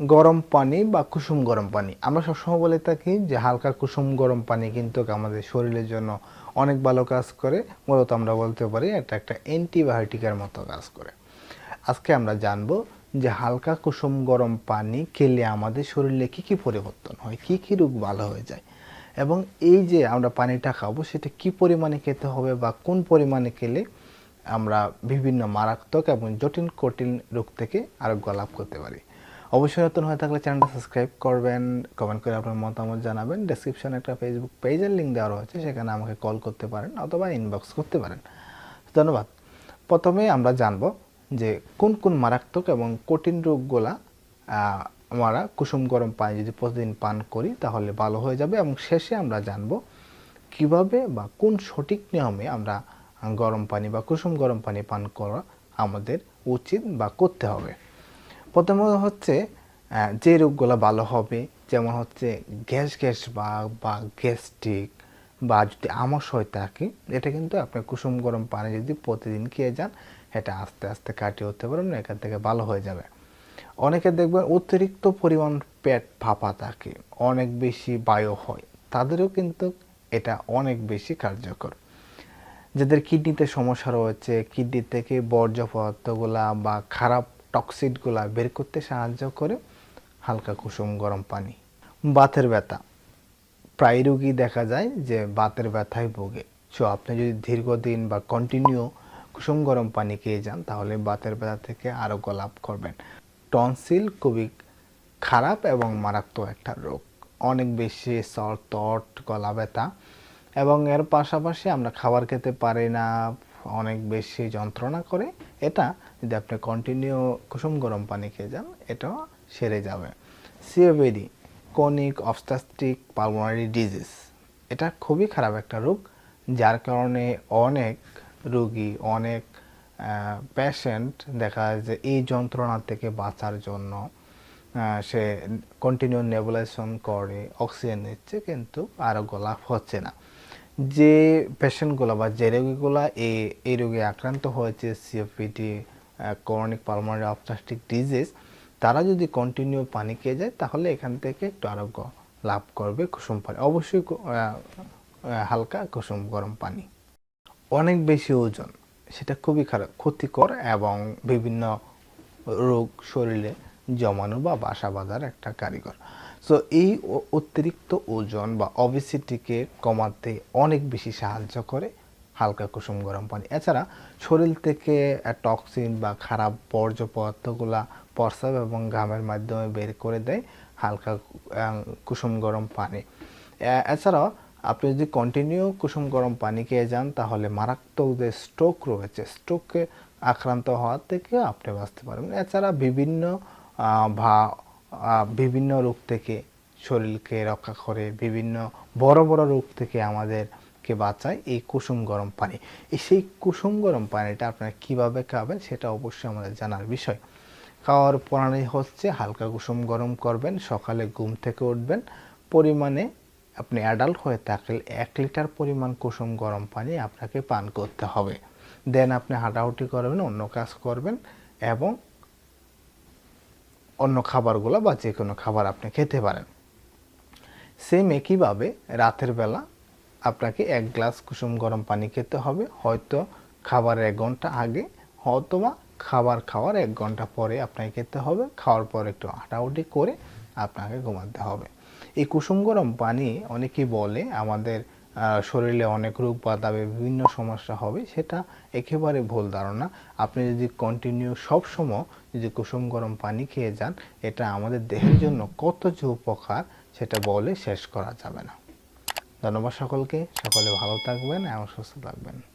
গরম পানি বা কুসুম গরম পানি। আমরা সবসময় বলে থাকি যে হালকা কুসুম গরম পানি কিন্তু আমাদের শরীরের জন্য অনেক ভালো কাজ করে। মূলত আমরা বলতে পারি এটা একটা অ্যান্টিবায়োটিকের মতো কাজ করে। আজকে আমরা জানব যে হালকা কুসুম গরম পানি খেলে আমাদের শরীরে কি কি পরিবর্তন হয়, কি কি রোগ ভালো হয়ে যায় এবং এই যে আমরা পানিটা খাব সেটা কি পরিমাণে খেতে হবে বা কোন পরিমাণে খেলে আমরা বিভিন্ন মারাত্মক এবং জটিল কঠিন রোগ থেকে আরোগ্য লাভ করতে পারি। অবশ্যই নতুন হয়ে থাকলে চ্যানেলটা সাবস্ক্রাইব করবেন কমেন্ট করে আপনার মতামত জানাবেন। ডেসক্রিপশনে একটা ফেসবুক পেজের লিঙ্ক দেওয়া রয়েছে, সেখানে আমাকে কল করতে পারেন অথবা ইনবক্স করতে পারেন। ধন্যবাদ। প্রথমে আমরা জানব যে কোন কোন মারাত্মক এবং কঠিন রোগগুলা আমরা কুসুম গরম পানি যদি প্রতিদিন পান করি তাহলে ভালো হয়ে যাবে এবং শেষে আমরা জানব কীভাবে বা কোন সঠিক নিয়মে আমরা গরম পানি বা কুসুম গরম পানি পান করা আমাদের উচিত বা করতে হবে। প্রথমে হচ্ছে যে রোগগুলো ভালো হবে, যেমন হচ্ছে গ্যাস গ্যাস বা বা গ্যাস্ট্রিক বা যদি আমস হয়ে থাকে, এটা কিন্তু আপনি কুসুম গরম পানি যদি প্রতিদিন খেয়ে যান, এটা আস্তে আস্তে কাটিয়ে উঠতে পারবেন, এখান থেকে ভালো হয়ে যাবে। অনেকে দেখবেন অতিরিক্ত পরিমাণ পেট ফাঁপা থাকে, অনেক বেশি বায়ু হয়, তাদেরও কিন্তু এটা অনেক বেশি কার্যকর। যাদের কিডনিতে সমস্যা রয়েছে, কিডনি থেকে বর্জ্য পদার্থগুলা বা খারাপ টক্সিডগুলা বের করতে সাহায্য করে হালকা কুসুম গরম পানি। বাতের ব্যথা। প্রায় রোগী দেখা যায় যে বাতের ব্যথায় ভোগে। সো আপনি যদি দীর্ঘদিন বা কন্টিনিউ কুসুম গরম পানি খেয়ে যান, তাহলে বাতের ব্যথা থেকে আরোগ্য লাভ করবেন। টনসিল খুবই খারাপ এবং মারাত্মক একটা রোগ। অনেক বেশি সর, তট, গলা ব্যথা এবং এর পাশাপাশি আমরা খাবার খেতে পারি না অনেক বেশি যন্ত্রণা করে, এটা যদি আপনি কন্টিনিউ কুসুম গরম পানি খেয়ে যান, এটাও সেরে যাবে। COPD chronic obstructive pulmonary disease এটা খুবই খারাপ একটা রোগ, যার কারণে অনেক রোগী, অনেক পেশেন্ট দেখা যায় যে এই যন্ত্রণা থেকে বাঁচার জন্য সে কন্টিনিউ নেবুলাইজেশন করে অক্সিজেন নিচ্ছে, কিন্তু আরোগ্য লাভ হচ্ছে না। যে পেশেন্টগুলো বা যে রোগীগুলো এই এই রোগে আক্রান্ত হয়েছে COPD chronic pulmonary obstructive disease তারা যদি কন্টিনিউ পানি খেয়ে যায়, তাহলে এখান থেকে একটু আরোগ্য লাভ করবে কুসুম পানি। অবশ্যই হালকা কুসুম গরম পানি। অনেক বেশি ওজন, সেটা খুবই খারাপ, ক্ষতিকর এবং বিভিন্ন রোগ শরীরে জমানো বা বাসা বাঁধার একটা কারিগর। সো এই অতিরিক্ত ওজন বা অবিসিটিকে কমাতে অনেক বেশি সাহায্য করে হালকা কুসুম গরম পানি। এছাড়া শরীর থেকে টক্সিন বা খারাপ বর্জ্য পদার্থগুলা প্রস্রাব এবং ঘামের মাধ্যমে বের করে দেয় হালকা কুসুম গরম পানি। এছাড়াও আপনি যদি কন্টিনিউ কুসুম গরম পানি খেয়ে যান, তাহলে মারাত্মক যে স্ট্রোক রয়েছে স্ট্রোকে আক্রান্ত হওয়া থেকে আপনি বাঁচতে পারবেন। এছাড়া বিভিন্ন ভা বিভিন্ন রোগ থেকে শরীরকে রক্ষা করে, বিভিন্ন বড় বড় রোগ থেকে আমাদেরকে বাঁচায় এই কুসুম গরম পানি। সেই কুসুম গরম পানিটা আপনারা কীভাবে খাবেন সেটা অবশ্যই আমাদের জানার বিষয়। খাওয়ার প্রণালী হচ্ছে হালকা কুসুম গরম করবেন, সকালে ঘুম থেকে উঠবেন। পরিমাণে আপনি অ্যাডাল্ট হয়ে থাকলে এক লিটার পরিমাণ কুসুম গরম পানি আপনাকে পান করতে হবে। দেন আপনি হাঁটাহুটি করবেন, অন্য কাজ করবেন এবং অন্য খাবারগুলো বা যে কোনো খাবার আপনি খেতে পারেন। সেম একইভাবে রাতের বেলা আপনাকে এক গ্লাস কুসুম গরম পানি খেতে হবে। হয়তো খাবারের এক ঘণ্টা আগে অথবা খাবার খাওয়ার এক ঘণ্টা পরে আপনাকে খেতে হবে। খাওয়ার পর একটু হাঁটাহুটি করে আপনাকে ঘুমাতে হবে। এই কুসুম গরম পানি অনেকেই বলে আমাদের শরীরে অনেক রোগ বাঁধাবে বিভিন্ন সমস্যা হবে, সেটা একেবারে ভুল ধারণা। আপনি যদি কন্টিনিউ সবসময় যদি কুসুম গরম পানি খেয়ে যান, এটা আমাদের দেহের জন্য কত যে উপকার, সেটা বলে শেষ করা যাবে না। ধন্যবাদ সকলকে, সকলে ভালো থাকবেন এবং সুস্থ থাকবেন।